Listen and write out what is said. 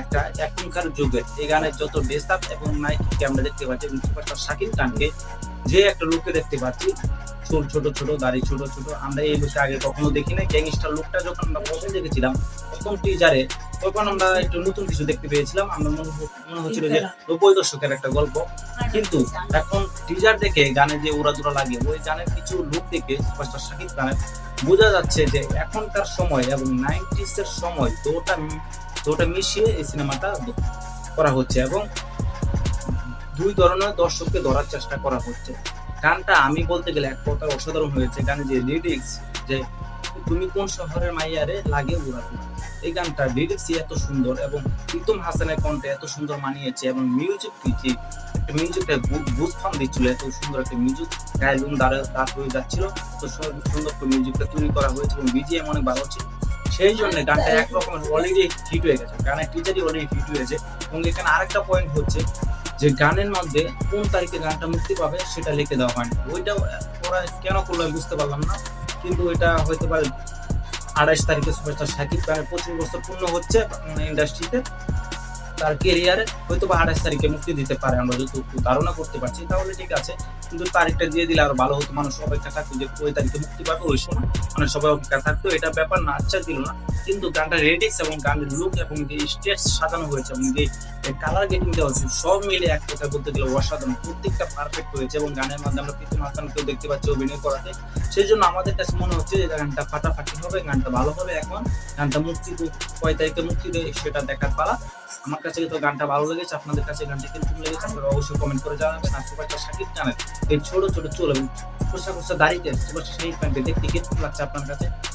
একটা এখনকার যুগে এই গানের যত ড্রেস আপ এবং নাইটকে আমরা দেখতে পাচ্ছি, এবং সুপারস্টার শাকিব খানকে যে একটা লুকে দেখতে পাচ্ছি, চুল ছোট ছোট, দাড়ি ছোট ছোট, আমরা এই বিষয়ে আগে কখনো দেখি না গ্যাংস্টার লুকটা যখন আমরা প্রথম দেখেছিলাম, প্রথম টিজারে তখন আমরা একটু নতুন কিছু দেখতে পেয়েছিলাম। আমরা মনে মনে হচ্ছিল যে নব্বই দশকের একটা গল্প। কিন্তু এখন টিজার দেখে গানে যে উড়াদুরা লাগে, ওই গানের কিছু লুক দেখে সুপারস্টার শাকিব খানের বোঝা যাচ্ছে যে এখনকার সময় এবং নাইনটিস এর সময় দুটা দুটা মিশিয়ে এই সিনেমাটা করা হচ্ছে এবং দুই ধরনের দর্শককে ধরার চেষ্টা করা হচ্ছে। গানটা আমি বলতে গেলে এক কথা অসাধারণ হয়েছে। গানে যে লিরিক্স যে তুমি কোন শহরের মাইয়ারে লাগে উড়াতে এই গানটা লিরিক্স এত সুন্দর এবং প্রীতম হাসানের কণ্ঠে এত সুন্দর মানিয়েছে এবং মিউজিক যে একটা মিউজিকটা বুঝ ফাম দিচ্ছিল, এত সুন্দর একটা মিউজিক গায়ে লুম দাঁড়ে দাঁড় হয়ে যাচ্ছিল। এত সুন্দর করে মিউজিকটা তৈরি করা হয়েছে এবং বিজিএম অনেক ভালো ছিল। সেই জন্য গানটা একরকমের অলরেডি হিট হয়ে গেছে। গানের টিচারই অলরেডি হিট হয়েছে। এবং এখানে আরেকটা পয়েন্ট হচ্ছে যে গানের মধ্যে কোন তারিখে গানটা মুক্তি পাবে সেটা লিখে দেওয়া হয়নি। ওইটা ওরা কেন করল বুঝতে পারলাম না। কিন্তু এটা হয়তো পারে আড়াইশ তারিখে সুপারস্টার সাকিব খানের পঁচিশ বছর পূর্ণ হচ্ছে ইন্ডাস্ট্রিতে তার কেরিয়ারে হয়তো বা আঠাশ তারিখে মুক্তি দিতে পারে, আমরা যতটুকু ধারণা করতে পারছি, তাহলে ঠিক আছে। কিন্তু তারিখটা দিয়ে দিলে আরও ভালো হতো, মানুষ অপেক্ষা থাকতো যে ওই তারিখে মুক্তি পাবে ওই সময়। মানে সবাই অপেক্ষা থাকতো, এটা ব্যাপার না আচ্ছা দিল না। কিন্তু গানটা রেডিক্স এবং গানের লুক এবং যে স্টেজ সাজানো হয়েছে এবং যে কালার গেটিং দেওয়া হয়েছে, সব মিলে এক কথা বলতে গেলে অসাধারণ। প্রত্যেকটা পারফেক্ট হয়েছে এবং গানের মধ্যে আমরা প্রীতম হাসানকেও দেখতে পাচ্ছি, অভিনয় করাতে। সেই জন্য আমাদের কাছে মনে হচ্ছে যে গানটা ফাটাফাটি হবে, গানটা ভালো হবে। এখন গানটা মুক্তি কয় তারিখে মুক্তি দেয় সেটা দেখার পালা। আমার কাছে তো গানটা ভালো লেগেছে, আপনাদের কাছে গানটা কীরকম লেগেছে, আপনারা অবশ্যই কমেন্ট করে জানাবেন। আর সুপারস্টার শাকিব খানের এই ছোট ছোট চুল এবং খোসা খোসা দাঁড়িয়ে সুপারস্টার সাকিব খানকে দেখতে কীরকম লাগছে আপনার কাছে।